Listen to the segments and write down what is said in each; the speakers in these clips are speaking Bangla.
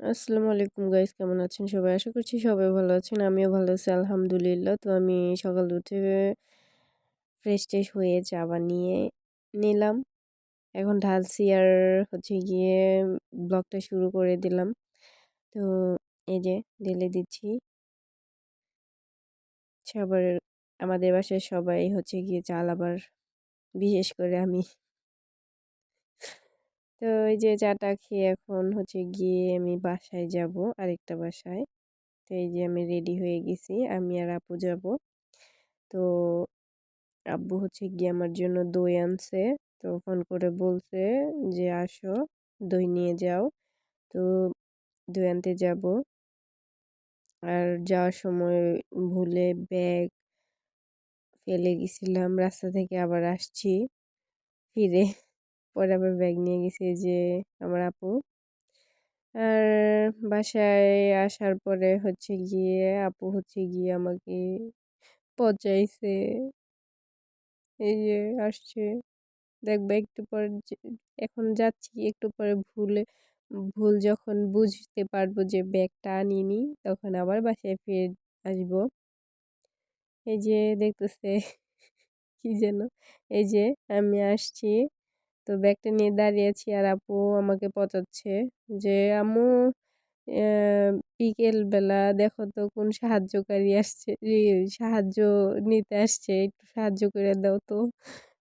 আসসালামু আলাইকুম গাইস, কেমন আছেন সবাই? আশা করছি সবাই ভালো আছেন, আমিও ভালো আছি, আলহামদুলিল্লাহ। তো আমি সকাল উঠে ফ্রেশ ট্রেশ হয়ে চা বানিয়ে নিলাম। এখন ঢালছি আর হচ্ছে গিয়ে ব্লগটা শুরু করে দিলাম। তো এই যে ঢেলে দিচ্ছি। সবার, আমাদের বাসায় সবাই হচ্ছে গিয়ে চাল আবার, বিশেষ করে আমি। তো এই যে চাটা খেয়ে এখন হচ্ছে গিয়ে আমি বাসায় যাব আরেকটা বাসায়। তো এই যে আমি রেডি হয়ে গেছি, আমি আর আপু যাব। তো আব্বু হচ্ছে গিয়ে আমার জন্য দই আনছে। তো ফোন করে বলছে যে, আসো, দই নিয়ে যাও। তো দই আনতে যাব। আর যাওয়ার সময় ভুলে ব্যাগ ফেলে গেছিলাম, রাস্তা থেকে আবার আসছি ফিরে। পরে আবার ব্যাগ নিয়ে গেছি যে আমার আপু। আর বাসায় আসার পরে হচ্ছে গিয়ে আপু হচ্ছে গিয়ে আমাকে পচাইছে। এই যে আসছে। দেখবে একটু পর এখন যাচ্ছি একটু পরে ভুলে, ভুল যখন বুঝতে পারব যে ব্যাগটা আনিনি, তখন আবার বাসায় ফিরে আসব। এই যে দেখতেছে, কি যেন। এই যে আমি আসছি। তো ব্যাগটা নিয়ে দাঁড়িয়েছি আর আপু আমাকে পচাচ্ছে যে, আম্মু বিকেল বেলা দেখো তো কোন সাহায্যকারী আসছে সাহায্য নিতে আসছে, একটু সাহায্য করে দাও তো।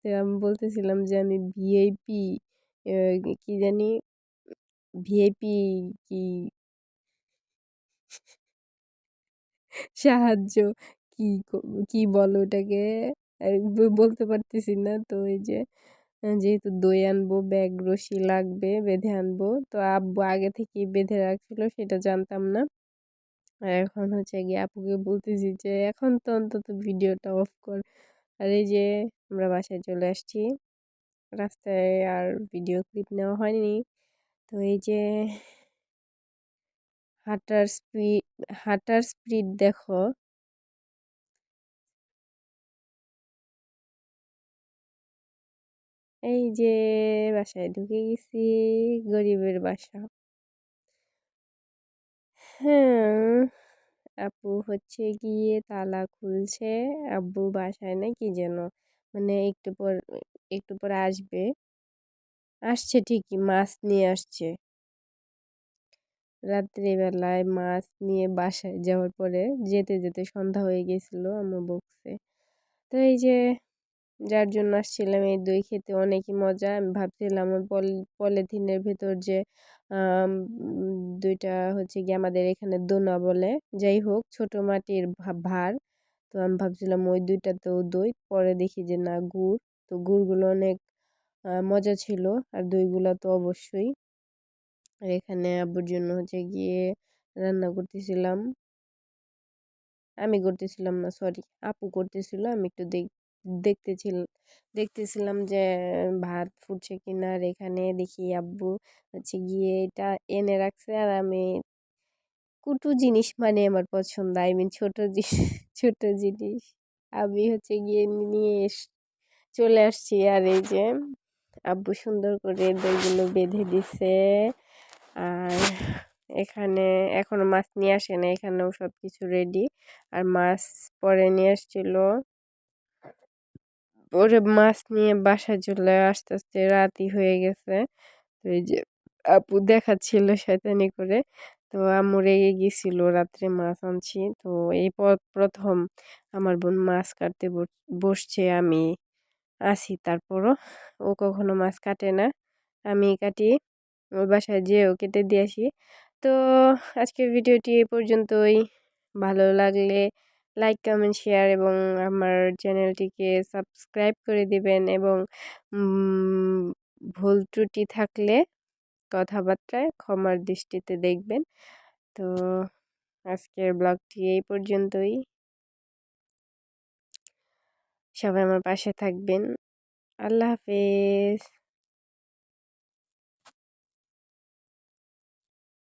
আমি বলতেছিলাম যে, আমি ভিআইপি কি জানি, ভিআইপি কি সাহায্য, কি কি বলো ওটাকে? বলতে পারতেছি না তো এই যে যেহেতু দই আনব, ব্যাগ, রশি লাগবে, বেঁধে আনব। তো আব্বু আগে থেকেই বেঁধে রাখছিল, সেটা জানতাম না। আর এখন হচ্ছে গিয়ে আপুকে বলতেছি যে, এখন তো অন্তত ভিডিওটা অফ কর। আর এই যে, আমরা বাসায় চলে আসছি। রাস্তায় আর ভিডিও ক্লিপ নেওয়া হয়নি। তো এই যে, হাঁটার স্পিড হাঁটার স্পিড দেখো। এই যে বাসায় ঢুকে গেছি, গরিবের বাসা। হ্যাঁ আপু হচ্ছে গিয়ে তালা খুলছে। আব্বু বাসায় না কি যেন মানে একটু পর একটু পর আসবে। আসছে ঠিকই, মাছ নিয়ে আসছে। রাত্রিবেলায় মাছ নিয়ে বাসায় যাওয়ার পরে যেতে যেতে সন্ধ্যা হয়ে গেছিল আমার বকছে তো এই যে যার জন্য আসছিলাম এই দই খেতে। অনেকই মজা। আমি ভাবছিলাম পলিথিনের ভেতর যে দুইটা হচ্ছে গিয়ে আমাদের এখানে দোনা বলে। যাই হোক, ছোট মাটির ভার। তো আমি ভাবছিলাম ওই দুইটাতেও দই। পরে দেখি যে না, গুড়। তো গুড়গুলো অনেক মজা ছিল। আর দইগুলো তো অবশ্যই। আর এখানে আব্বুর জন্য হচ্ছে গিয়ে রান্না করতেছিলাম। আমি করতেছিলাম না সরি আপু করতেছিল, আমি একটু দেখ দেখতেছিল, দেখতেছিলাম যে, ভাত ফুটছে কিনা আর এখানে দেখি আব্বু হচ্ছে গিয়ে এটা এনে রাখছে আর আমি কুটু জিনিস মানে আমার পছন্দ আই মিন ছোট ছোট জিনিস। আমি হচ্ছে গিয়ে নিয়ে এস, চলে আসছি আর এই যে আব্বু সুন্দর করে দইগুলো বেঁধে দিছে আর এখানে এখনও মাছ নিয়ে আসে না এখানেও সব কিছু রেডি আর মাছ পরে নিয়ে আসছিল। ওরে মাছ নিয়ে বাসায় চলে আস্তে আস্তে রাতই হয়ে গেছে। তো এই যে আপু দেখাচ্ছিল শয়তানি করে। তো আম্মু রেগে গেছিল, রাত্রে মাছ আনছি। তো এই প্রথম আমার বোন মাছ কাটতে বসছে, আমি আসি তারপরও ও কখনো মাছ কাটে না, আমি কাটি। ওর বাসায় যেয়েও কেটে দিয়ে আসি। তো আজকের ভিডিওটি এ পর্যন্তই। ভালো লাগলে লাইক কমেন্ট শেয়ার এবং আমার চ্যানেলটিকে সাবস্ক্রাইব করে দিবেন এবং ভুল ত্রুটি থাকলে কথাবার্তায় ক্ষমার দৃষ্টিতে দেখবেন। তো আজকের ব্লগটি এই পর্যন্তই। সবাই আমার পাশে থাকবেন। আল্লাহ হাফেজ।